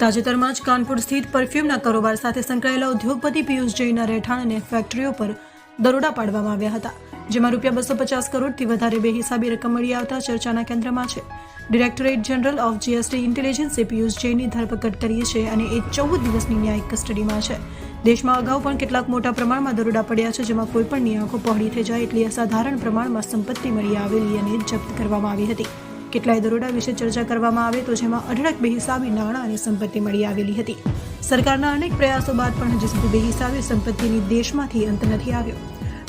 તાજેતરમાં જ કાનપુર સ્થિત પરફ્યુમના કારોબાર સાથે સંકળાયેલા ઉદ્યોગપતિ પિયુષ જૈનના રહેઠાણ અને ફેક્ટરીઓ પર દરોડા પાડવામાં આવ્યા હતા, જેમાં રૂપિયા બસો પચાસ કરોડથી વધારે બેહિસાબી રકમ મળી આવતા ચર્ચાના કેન્દ્રમાં છે. ડિરેક્ટોરેટ જનરલ ઓફ જીએસટી ઇન્ટેલિજન્સે પિયુષ જૈનની ધરપકડ કરી છે અને એ ચૌદ દિવસની ન્યાયિક કસ્ટડીમાં છે. દેશમાં અગાઉ પણ કેટલાક મોટા પ્રમાણમાં દરોડા પડ્યા છે, જેમાં કોઈપણની પણ આંખો પહોળી થઈ જાય એટલી અસાધારણ પ્રમાણમાં સંપત્તિ મળી આવેલી અને જપ્ત કરવામાં આવી હતી. કેટલાય દરોડા વિશે ચર્ચા કરવામાં આવે તો જેમાં અઢળક બેહિસાબી નાણાં અને સંપત્તિ મળી આવેલી હતી. સરકારના અનેક પ્રયાસો બાદ પણ હજી સુધી બેહિસાબી સંપત્તિની દેશમાંથી અંત નથી આવ્યો.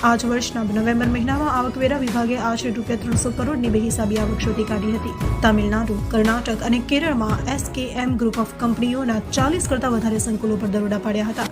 આ જ વર્ષના નવેમ્બર મહિનામાં આવકવેરા વિભાગે આશરે રૂપિયા ત્રણસો કરોડની બેહિસાબી આવક શોધી કાઢી હતી. તામિલનાડુ, કર્ણાટક અને કેરળમાં એસકેએમ ગ્રુપ ઓફ કંપનીઓના ચાલીસ કરતાં વધારે સંકુલો પર દરોડા પાડ્યા હતા.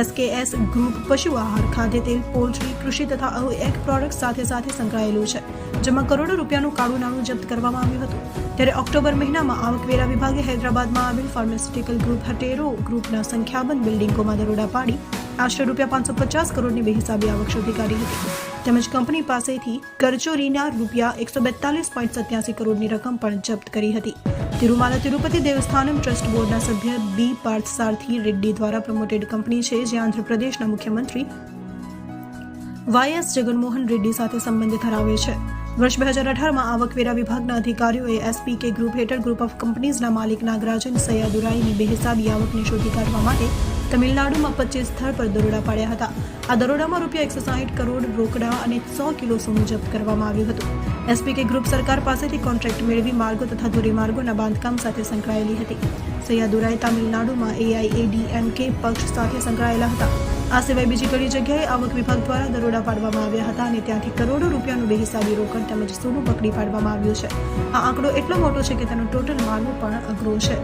એસકેએસ ગ્રુપ પશુ આહાર ખાદ્ય તેલ પોલ્ટ્રી કૃષિ તથા એક પ્રોડક્ટ સાથે સાથે સંકળાયેલું છે, જેમાં કરોડો રૂપિયાનું કાળું નાણું જપ્ત કરવામાં આવ્યું હતું. ત્યારે ઓક્ટોબર મહિનામાં આવકવેરા વિભાગે હૈદરાબાદમાં આવેલ ફાર્માસ્યુટિકલ ગ્રુપ હટેરો ગ્રુપના સંખ્યાબંધ બિલ્ડિંગોમાં દરોડા પાડી આશરે રૂપિયા પાંચસો પચાસ કરોડની બેહિસાબી આવક શોધી કાઢી હતી. તેમજ કંપની પાસેથી કરચોરીના રૂપિયા એકસો બેતાલીસ પોઈન્ટ સત્યાસી કરોડની રકમ પણ જપ્ત કરી હતી. તિરુમાલા તિરુપતિ દેવસ્થાનમ ટ્રસ્ટ બોર્ડના સભ્ય બી પાર્થ સારથી રેડ્ડી દ્વારા પ્રમોટેડ કંપની છે, જે આંધ્રપ્રદેશના મુખ્યમંત્રી વાયએસ જગનમોહન રેડ્ડી સાથે સંબંધ ધરાવે છે. વર્ષ બે હજાર અઢારમાં આવકવેરા વિભાગના અધિકારીઓએ એસપીકે ગ્રુપ હેઠળ ગ્રુપ ઓફ કંપનીઝના માલિક નાગરાજન સૈયાદુરાઈની બેહિસાબી આવકને શોધી કાઢવા માટે તમિલનાડુમાં પચીસ સ્થળ પર દરોડા પાડ્યા હતા. આ દરોડામાં રૂપિયા એકસો સાહીઠ કરોડ રોકડા અને સો કિલો સોનું જપ્ત કરવામાં આવ્યું હતું. એસપીકે ગ્રુપ સરકાર પાસેથી કોન્ટ્રાક્ટ મેળવી માર્ગો તથા ધોરીમાર્ગોના બાંધકામ સાથે સંકળાયેલી હતી. સૈયાદુરાઈ તામિલનાડુમાં એઆઈએડીએમકે પક્ષ સાથે સંકળાયેલા હતા. આ સિવાય બીજી ઘણી જગ્યાએ આવક વિભાગ દ્વારા દરોડા પાડવામાં આવ્યા હતા અને ત્યાંથી કરોડો રૂપિયાનું બેહિસાબી રોકડ તેમજ સોનું પકડી પાડવામાં આવ્યું છે. આ આંકડો એટલો મોટો છે કે તેનો ટોટલ માર્ગ પણ અઘરો છે.